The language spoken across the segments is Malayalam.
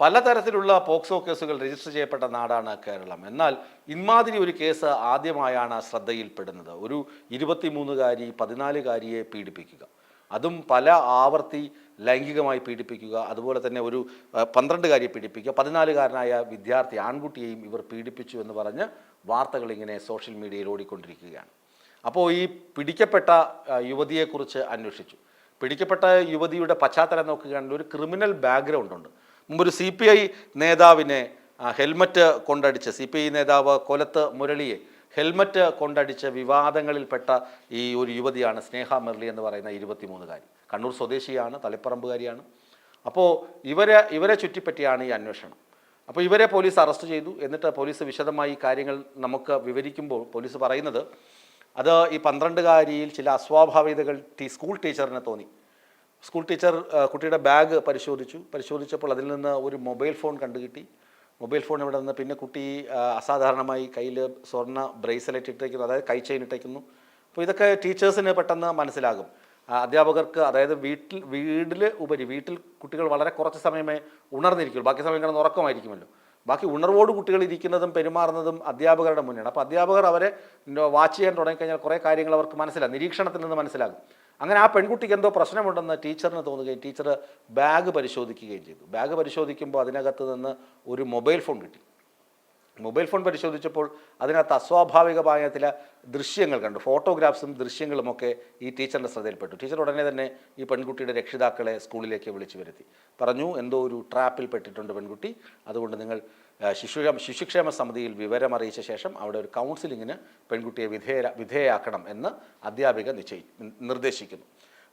പലതരത്തിലുള്ള പോക്സോ കേസുകൾ രജിസ്റ്റർ ചെയ്യപ്പെട്ട നാടാണ് കേരളം. എന്നാൽ ഇമാതിരി ഒരു കേസ് ആദ്യമായാണ് ശ്രദ്ധയിൽപ്പെടുന്നത്. ഒരു ഇരുപത്തിമൂന്നുകാരി പതിനാലുകാരിയെ പീഡിപ്പിക്കുക. അതും പല ആവർത്തി ലൈംഗികമായി പീഡിപ്പിക്കുക. അതുപോലെ തന്നെ ഒരു പന്ത്രണ്ടുകാരിയെ പീഡിപ്പിക്കുക. പതിനാലുകാരനായ വിദ്യാർത്ഥി ആൺകുട്ടിയെയും ഇവർ പീഡിപ്പിച്ചു എന്ന് പറഞ്ഞ് വാർത്തകൾ ഇങ്ങനെ സോഷ്യൽ മീഡിയയിൽ ഓടിക്കൊണ്ടിരിക്കുകയാണ്. അപ്പോൾ ഈ പിടിക്കപ്പെട്ട യുവതിയെക്കുറിച്ച് അന്വേഷിച്ചു. പിടിക്കപ്പെട്ട യുവതിയുടെ പശ്ചാത്തലം നോക്കുകയാണെങ്കിൽ ഒരു ക്രിമിനൽ ബാക്ക്ഗ്രൗണ്ട് ഉണ്ട് മുമ്പൊരു സി പി ഐ നേതാവിനെ ഹെൽമറ്റ് കൊണ്ടടിച്ച് സി പി ഐ നേതാവ് കൊലത്ത് മുരളിയെ ഹെൽമറ്റ് കൊണ്ടടിച്ച് വിവാദങ്ങളിൽപ്പെട്ട ഈ ഒരു യുവതിയാണ് സ്നേഹ മെർലി എന്ന് പറയുന്ന ഇരുപത്തിമൂന്നുകാരി. കണ്ണൂർ സ്വദേശിയാണ് തളിപ്പറമ്പുകാരിയാണ്. അപ്പോൾ ഇവരെ ഇവരെ ചുറ്റിപ്പറ്റിയാണ് ഈ അന്വേഷണം. അപ്പോൾ ഇവരെ പോലീസ് അറസ്റ്റ് ചെയ്തു. എന്നിട്ട് പോലീസ് വിശദമായി കാര്യങ്ങൾ നമുക്ക് വിവരിക്കുമ്പോൾ പോലീസ് പറയുന്നത് അത് ഈ പന്ത്രണ്ടുകാരിയിൽ ചില അസ്വാഭാവികതകൾ സ്കൂൾ ടീച്ചറിന് തോന്നി. സ്കൂൾ ടീച്ചർ കുട്ടിയുടെ ബാഗ് പരിശോധിച്ചു. പരിശോധിച്ചപ്പോൾ അതിൽ നിന്ന് ഒരു മൊബൈൽ ഫോൺ കണ്ടുകിട്ടി. മൊബൈൽ ഫോൺ ഇവിടെ നിന്ന് പിന്നെ കുട്ടി അസാധാരണമായി കയ്യിൽ സ്വർണ ബ്രേസ്ലെറ്റ് ഇട്ടേക്കുന്നു അതായത് കൈ ചെയിൻ ഇട്ടേക്കുന്നു. അപ്പോൾ ഇതൊക്കെ ടീച്ചേഴ്സിന് പെട്ടെന്ന് മനസ്സിലാകും. അധ്യാപകർക്ക് അതായത് വീട്ടിൽ വീടിൽ ഉപരി വീട്ടിൽ കുട്ടികൾ വളരെ കുറച്ച് സമയമേ ഉണർന്നിരിക്കുള്ളൂ. ബാക്കി സമയം കിടന്ന് ഉറക്കമായിരിക്കുമല്ലോ. ബാക്കി ഉണർവോട് കുട്ടികൾ ഇരിക്കുന്നതും പെരുമാറുന്നതും അധ്യാപകരുടെ മുന്നിലാണ്. അപ്പോൾ അധ്യാപകർ അവരെ വാച്ച് ചെയ്യാൻ തുടങ്ങിക്കഴിഞ്ഞാൽ കുറേ കാര്യങ്ങൾ അവർക്ക് മനസ്സിലാകും. നിരീക്ഷണത്തിൽ നിന്ന് മനസ്സിലാകും. അങ്ങനെ ആ പെൺകുട്ടിക്ക് എന്തോ പ്രശ്നമുണ്ടെന്ന് ടീച്ചറിന് തോന്നുകയും ടീച്ചർ ബാഗ് പരിശോധിക്കുകയും ചെയ്തു. ബാഗ് പരിശോധിക്കുമ്പോൾ അതിനകത്ത് നിന്ന് ഒരു മൊബൈൽ ഫോൺ കിട്ടി. മൊബൈൽ ഫോൺ പരിശോധിച്ചപ്പോൾ അതിനകത്ത് അസ്വാഭാവികമായ ചില ദൃശ്യങ്ങൾ കണ്ടു. ഫോട്ടോഗ്രാഫ്സും ദൃശ്യങ്ങളുമൊക്കെ ഈ ടീച്ചറിന്റെ ശ്രദ്ധയിൽപ്പെട്ടു. ടീച്ചർ ഉടനെ തന്നെ ഈ പെൺകുട്ടിയുടെ രക്ഷിതാക്കളെ സ്കൂളിലേക്ക് വിളിച്ചു വരുത്തി. പറഞ്ഞു എന്തോ ഒരു ട്രാപ്പിൽ പെട്ടിട്ടുണ്ട് പെൺകുട്ടി. അതുകൊണ്ട് നിങ്ങൾ ശിശു ശിശുക്ഷേമ സമിതിയിൽ വിവരം അറിയിച്ച ശേഷം അവിടെ ഒരു കൗൺസിലിങ്ങിന് പെൺകുട്ടിയെ വിധേയ വിധേയയാക്കണം എന്ന് അധ്യാപിക നിശ്ചയി നിർദ്ദേശിക്കുന്നു.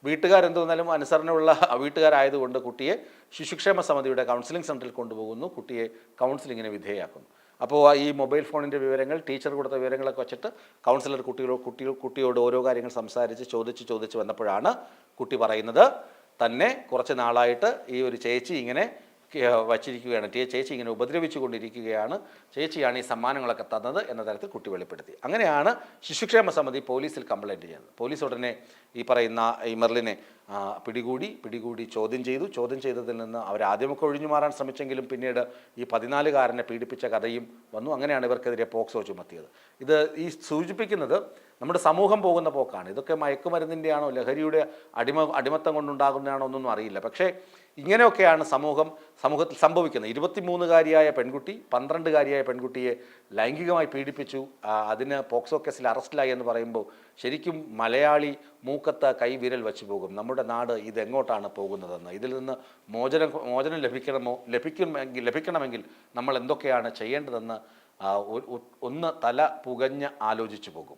വീട്ടുകാരെന്തോന്നാലും അനുസരണമുള്ള വീട്ടുകാരായതുകൊണ്ട് കുട്ടിയെ ശിശുക്ഷേമ സമിതിയുടെ കൗൺസിലിംഗ് സെന്ററിൽ കൊണ്ടുപോകുന്നു. കുട്ടിയെ കൗൺസിലിങ്ങിന് വിധേയയാക്കുന്നു. അപ്പോൾ ഈ മൊബൈൽ ഫോണിന്റെ വിവരങ്ങൾ ടീച്ചർ കൊടുത്ത വിവരങ്ങളൊക്കെ വെച്ചിട്ട് കൗൺസിലർ കുട്ടികളോ കുട്ടികൾ കുട്ടിയോട് ഓരോ കാര്യങ്ങൾ സംസാരിച്ച് ചോദിച്ച് ചോദിച്ച് വന്നപ്പോഴാണ് കുട്ടി പറയുന്നത്. തന്നെ കുറച്ച് നാളായിട്ട് ഈ ഒരു ചേച്ചി ഇങ്ങനെ വച്ചിരിക്കുകയാണ്. ചേച്ചി ഇങ്ങനെ ഉപദ്രവിച്ചുകൊണ്ടിരിക്കുകയാണ്. ചേച്ചിയാണ് ഈ സമ്മാനങ്ങളൊക്കെ തന്നത് എന്ന തരത്തിൽ കുട്ടി വെളിപ്പെടുത്തി. അങ്ങനെയാണ് ശിശുക്ഷേമ സമിതി പോലീസിൽ കംപ്ലൈന്റ് ചെയ്യുന്നത് പോലീസ് ഉടനെ ഈ പറയുന്ന ഈ മെർലിനെ പിടികൂടി പിടികൂടി ചോദ്യം ചെയ്തു. ചോദ്യം ചെയ്തതിൽ നിന്ന് അവർ ആദ്യമൊക്കെ ഒഴിഞ്ഞു മാറാൻ ശ്രമിച്ചെങ്കിലും പിന്നീട് ഈ പതിനാലുകാരനെ പീഡിപ്പിച്ച കഥയും വന്നു. അങ്ങനെയാണ് ഇവർക്കെതിരെ പോക്സോ ചുമത്തിയത്. ഇത് ഈ സൂചിപ്പിക്കുന്നത് നമ്മുടെ സമൂഹം പോകുന്ന പോക്കാണ്. ഇതൊക്കെ മയക്കുമരുന്നിന്റെയാണോ ലഹരിയുടെ അടിമ അടിമത്തം കൊണ്ടുണ്ടാകുന്നതാണോ ഒന്നും അറിയില്ല. പക്ഷേ ഇങ്ങനെയൊക്കെയാണ് സമൂഹം സമൂഹത്തിൽ സംഭവിക്കുന്നത്. ഇരുപത്തിമൂന്നുകാരിയായ പെൺകുട്ടി പന്ത്രണ്ടുകാരിയായ പെൺകുട്ടിയെ ലൈംഗികമായി പീഡിപ്പിച്ചു. അതിന് പോക്സോ കേസിൽ അറസ്റ്റിലായി എന്ന് പറയുമ്പോൾ ശരിക്കും മലയാളി മൂക്കത്ത് കൈവിരൽ വെച്ച് പോകും. നമ്മുടെ നാട് ഇതെങ്ങോട്ടാണ് പോകുന്നതെന്ന്. ഇതിൽ നിന്ന് മോചനം മോചനം ലഭിക്കണമോ ലഭിക്കുമെങ്കിൽ ലഭിക്കണമെങ്കിൽ നമ്മൾ എന്തൊക്കെയാണ് ചെയ്യേണ്ടതെന്ന് ഒന്ന് തല പുകഞ്ഞ് ആലോചിച്ചു പോകും.